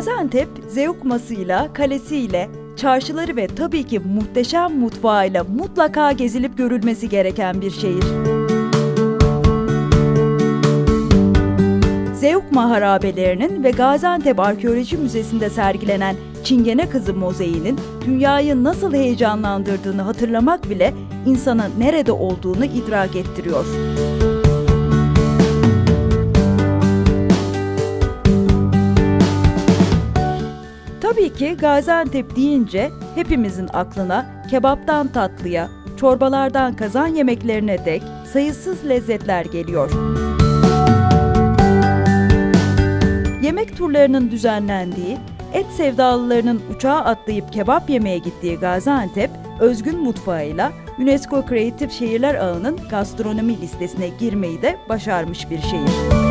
Gaziantep, Zeugması'yla, kalesiyle, çarşıları ve tabii ki muhteşem mutfağıyla mutlaka gezilip görülmesi gereken bir şehir. Zeugma harabelerinin ve Gaziantep Arkeoloji Müzesi'nde sergilenen Çingene Kızı mozaiğinin dünyayı nasıl heyecanlandırdığını hatırlamak bile insana nerede olduğunu idrak ettiriyor. Tabii ki Gaziantep deyince hepimizin aklına kebaptan tatlıya, çorbalardan kazan yemeklerine dek sayısız lezzetler geliyor. Yemek turlarının düzenlendiği, et sevdalılarının uçağa atlayıp kebap yemeye gittiği Gaziantep, özgün mutfağıyla UNESCO Kreatif Şehirler Ağı'nın gastronomi listesine girmeyi de başarmış bir şehir.